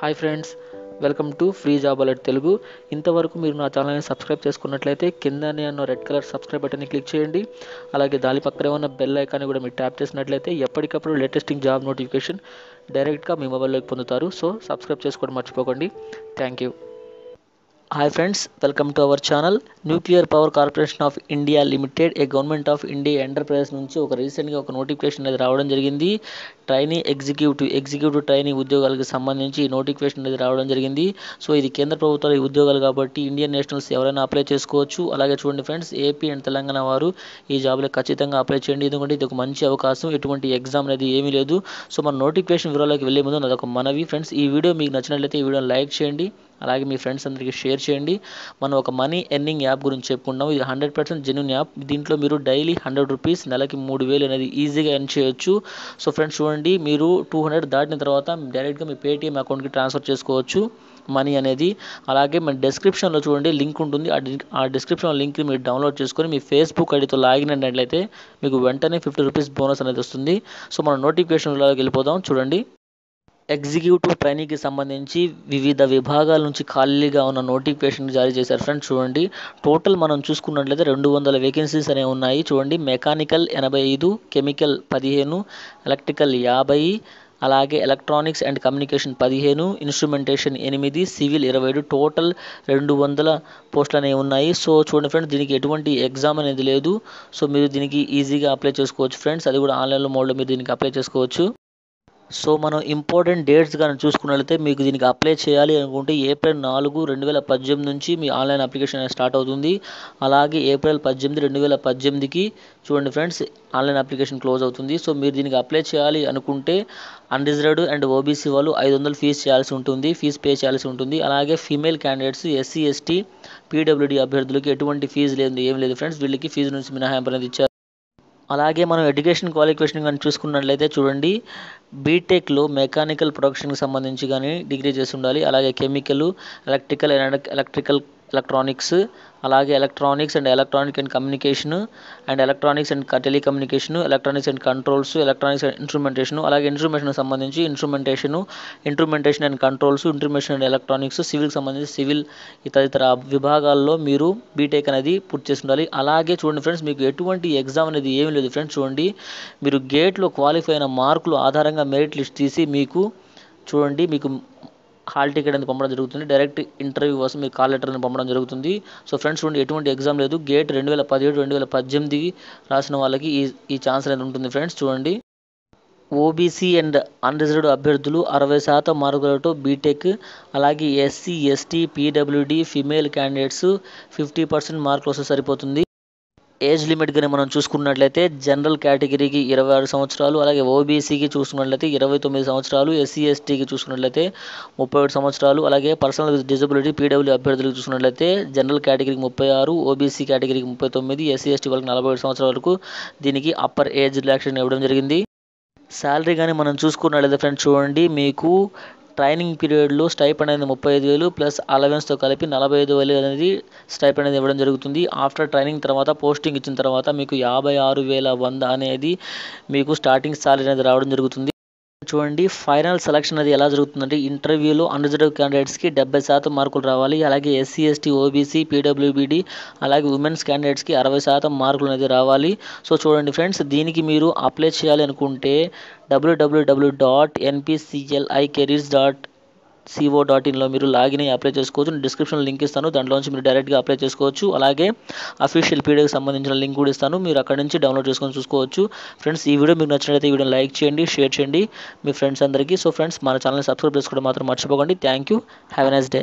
Hi friends welcome to free job alert Telugu ఇంతవరకు మీరు నా ఛానల్ని సబ్స్క్రైబ్ చేసుకున్నట్లయితే కిందనే అన్న రెడ్ కలర్ సబ్స్క్రైబ్ బటన్ని క్లిక్ చేయండి. అలాగే దాని పక్కనే ఉన్న బెల్ ఐకాన్ని కూడా మీరు ట్యాప్ చేసినట్లయితే ఎప్పటికప్పుడు లేటెస్టింగ్ జాబ్ నోటిఫికేషన్ డైరెక్ట్గా మీ మొబైల్లోకి పొందుతారు. సో సబ్స్క్రైబ్ చేసుకోవడం మర్చిపోకండి. Thank you hi friends welcome to our channel nuclear power corporation of India limited a government of India enterprise నుంచి ఒక రీసెంట్గా ఒక నోటిఫికేషన్ అనేది రావడం జరిగింది. ట్రైనీ ఎగ్జిక్యూటివ్ ఎగ్జిక్యూటివ్ ట్రైనీ ఉద్యోగాలకు సంబంధించి నోటిఫికేషన్ అనేది రావడం జరిగింది. సో ఇది కేంద్ర ప్రభుత్వాల ఉద్యోగాలు కాబట్టి ఇండియన్ నేషనల్స్ ఎవరైనా అప్లై చేసుకోవచ్చు. అలాగే చూడండి ఫ్రెండ్స్ ఏపీ అండ్ తెలంగాణ వారు ఈ జాబ్లో ఖచ్చితంగా అప్లై చేయండి. ఎందుకంటే ఇది ఒక మంచి అవకాశం. ఎటువంటి ఎగ్జామ్ అనేది ఏమీ లేదు. సో మన నోటిఫికేషన్ వివరాలకు వెళ్ళే ముందు అదొక మనవి. ఫ్రెండ్స్ ఈ వీడియో మీకు నచ్చినట్లయితే ఈ వీడియోని లైక్ చేయండి. అలాగే మీ ఫ్రెండ్స్ అందరికీ షేర్ చేయండి. మనం ఒక మనీ ఎర్నింగ్ యాప్ గురించి చెప్పుకున్నాం ఇది హండ్రెడ్ పర్సెంట్ జెన్యున్ యాప్ దీంట్లో మీరు డైలీ హండ్రెడ్ రూపీస్ నెలకి మూడు వేలు అనేది ఈజీగా ఎర్న్ చేయొచ్చు. సో ఫ్రెండ్స్ చూడండి మీరు టూ హండ్రెడ్ దాటిన తర్వాత డైరెక్ట్గా మీ పేటీఎం అకౌంట్కి ట్రాన్స్ఫర్ చేసుకోవచ్చు మనీ అనేది. అలాగే మన డిస్క్రిప్షన్లో చూడండి లింక్ ఉంటుంది. ఆ డిస్క్రిప్షన్ లింక్ని మీరు డౌన్లోడ్ చేసుకొని మీ ఫేస్బుక్ ఐడితో లాగిన్ అయినట్లయితే మీకు వెంటనే ఫిఫ్టీ రూపీస్ బోనస్ అనేది వస్తుంది. సో మన నోటిఫికేషన్లోకి వెళ్ళిపోదాం. చూడండి. ఎగ్జిక్యూటివ్ ట్రైనీకి సంబంధించి వివిధ విభాగాల నుంచి ఖాళీగా ఉన్న నోటిఫికేషన్ జారీ చేశారు. ఫ్రెండ్స్ చూడండి. టోటల్ మనం చూసుకున్నట్లయితే రెండు వందల వేకెన్సీస్ అనేవి ఉన్నాయి. చూడండి. మెకానికల్ ఎనభై ఐదు కెమికల్ పదిహేను ఎలక్ట్రికల్ యాభై అలాగే ఎలక్ట్రానిక్స్ అండ్ కమ్యూనికేషన్ పదిహేను ఇన్స్ట్రుమెంటేషన్ ఎనిమిది సివిల్ ఇరవై ఏడు. టోటల్ రెండు వందల పోస్టులు అనేవి ఉన్నాయి. సో చూడండి ఫ్రెండ్స్ దీనికి ఎటువంటి ఎగ్జామ్ అనేది లేదు. సో మీరు దీనికి ఈజీగా అప్లై చేసుకోవచ్చు ఫ్రెండ్స్. అది కూడా ఆన్లైన్లో మోడ్లో మీరు దీనికి అప్లై చేసుకోవచ్చు. సో మనం ఇంపార్టెంట్ డేట్స్ కానీ చూసుకున్నట్లయితే మీకు దీనికి అప్లై చేయాలి అనుకుంటే ఏప్రిల్ నాలుగు రెండు వేల పద్దెనిమిది నుంచి మీ ఆన్లైన్ అప్లికేషన్ అనేది స్టార్ట్ అవుతుంది. అలాగే ఏప్రిల్ పద్దెనిమిది రెండు వేల పద్దెనిమిదికి చూడండి ఫ్రెండ్స్ ఆన్లైన్ అప్లికేషన్ క్లోజ్ అవుతుంది. సో మీరు దీనికి అప్లై చేయాలి అనుకుంటే అన్రిజర్వ్డ్ అండ్ ఓబీసీ వాళ్ళు ఐదు వందలు ఫీజు చేయాల్సి ఉంటుంది. ఫీజు పే చేయాల్సి ఉంటుంది. అలాగే female candidates SC ST PWD అభ్యర్థులకి ఎటువంటి ఫీజు లేదు ఏం లేదు ఫ్రెండ్స్ వీళ్ళకి ఫీజు నుంచి మినహాయింపు అనేది ఇచ్చారు. అలాగే మనం ఎడ్యుకేషన్ క్వాలిఫికేషన్ కానీ చూసుకున్నట్లయితే చూడండి బీటెక్లో మెకానికల్ ప్రొడక్షన్కి సంబంధించి కానీ డిగ్రీ చేసి ఉండాలి. అలాగే కెమికల్ ఎలక్ట్రికల్ ఎలక్ట్రికల్ ఎలక్ట్రానిక్స్ అలాగే electronics and electronic and communication and electronics and telecommunication electronics and controls electronics and instrumentation అలాగే ఇన్స్ట్రుమెంటేషన్ సంబంధించి instrumentation instrumentation and controls instrumentation and electronics సివిల్కి సంబంధించి సివిల్ తదితర విభాగాల్లో మీరు బీటెక్ అనేది పూర్తి చేసి ఉండాలి అలాగే చూడండి ఫ్రెండ్స్ మీకు ఎటువంటి ఎగ్జామ్ అనేది ఏమీ లేదు ఫ్రెండ్స్ చూడండి. మీరు గేట్లో క్వాలిఫై అయిన మార్కులు ఆధారంగా మెరిట్ లిస్ట్ తీసి మీకు చూడండి మీకు హాల్ టికెట్ అనేది పంపడం జరుగుతుంది. డైరెక్ట్ ఇంటర్వ్యూ కోసం మీకు కాల్ లెటర్ అనేది పంపడం జరుగుతుంది. సో ఫ్రెండ్స్ చూడండి ఎటువంటి ఎగ్జామ్ లేదు. గేట్ రెండు వేల పదిహేడు రెండు వేల పద్దెనిమిది రాసిన వాళ్ళకి ఈ ఈ ఛాన్స్ అనేది ఉంటుంది ఫ్రెండ్స్ చూడండి. ఓబీసీ అండ్ అన్రిజర్వ్డ్ అభ్యర్థులు అరవై శాతం మార్కులతో బీటెక్ అలాగే SC ST PWD female candidates fifty percent మార్కులు వస్తే సరిపోతుంది. ఏజ్ లిమిట్ కానీ మనం చూసుకున్నట్లయితే జనరల్ కేటగిరీకి ఇరవై ఆరు సంవత్సరాలు అలాగే ఓబీసీకి చూసుకున్నట్లయితే ఇరవై తొమ్మిది సంవత్సరాలు ఎస్సీ ఎస్టీకి చూసుకున్నట్లయితే ముప్పై ఒకటి సంవత్సరాలు అలాగే పర్సనల్ విత్ డిజబిలిటీ పీడబ్ల్యూ అభ్యర్థులకు చూసుకున్నట్లయితే జనరల్ కేటగిరీకి ముప్పై ఆరు ఓబీసీ కేటగిరీకి ముప్పై తొమ్మిది ఎస్సీ ఎస్టీ వాళ్ళకి నలభై ఏడు సంవత్సరాల వరకు దీనికి అప్పర్ ఏజ్ రిలాక్సేషన్ ఇవ్వడం జరిగింది. శాలరీ కానీ మనం చూసుకున్నట్లయితే ఫ్రెండ్స్ చూడండి మీకు ట్రైనింగ్ పీరియడ్లో స్టైప్ అనేది ముప్పై ఐదు వేలు ప్లస్ అలవెన్స్తో కలిపి నలభై ఐదు వేలు అనేది స్టైప్ అనేది ఇవ్వడం జరుగుతుంది. ఆఫ్టర్ ట్రైనింగ్ తర్వాత పోస్టింగ్ ఇచ్చిన తర్వాత మీకు యాభై ఆరు వేల వంద అనేది మీకు స్టార్టింగ్ సాలరీ అనేది రావడం జరుగుతుంది. చూడండి ఫైనల్ సెలక్షన్ అది ఎలా జరుగుతుందంటే ఇంటర్వ్యూలో అన్రిజర్వ్ క్యాండిడేట్స్కి డెబ్బై శాతం మార్కులు రావాలి. అలాగే ఎస్సీ ఎస్టీ ఓబీసీ పీడబ్ల్యూబీడీ అలాగే ఉమెన్స్ క్యాండిడేట్స్కి అరవై శాతం మార్కులు అనేది రావాలి. సో చూడండి ఫ్రెండ్స్ దీనికి మీరు అప్లై చేయాలి అనుకుంటే WWW dot NPCILI careers dot CO dot ఇన్లో మీరు లాగిన్ అయ్యి అప్లై చేసుకోవచ్చు. నేను డిస్క్రిప్షన్లో లింక్ ఇస్తాను. దాంట్లోంచి మీరు డైరెక్ట్గా అప్లై చేసుకోవచ్చు. అలాగే అఫీషియల్ పీడిఎఫ్ సంబంధించిన లింక్ కూడా ఇస్తాను. మీరు అక్కడ నుంచి డౌన్లోడ్ చేసుకొని చూసుకోవచ్చు. ఫ్రెండ్స్ ఈ వీడియో మీకు నచ్చినట్లయితే ఈ వీడియో లైక్ చేయండి షేర్ చేయండి. మీ ఫ్రెండ్స్ అందరికీ. సో ఫ్రెండ్స్ మన ఛానల్ని సబ్స్క్రైబ్ చేసుకోవడం మాత్రం మర్చిపోకండి. Thank you have a nice day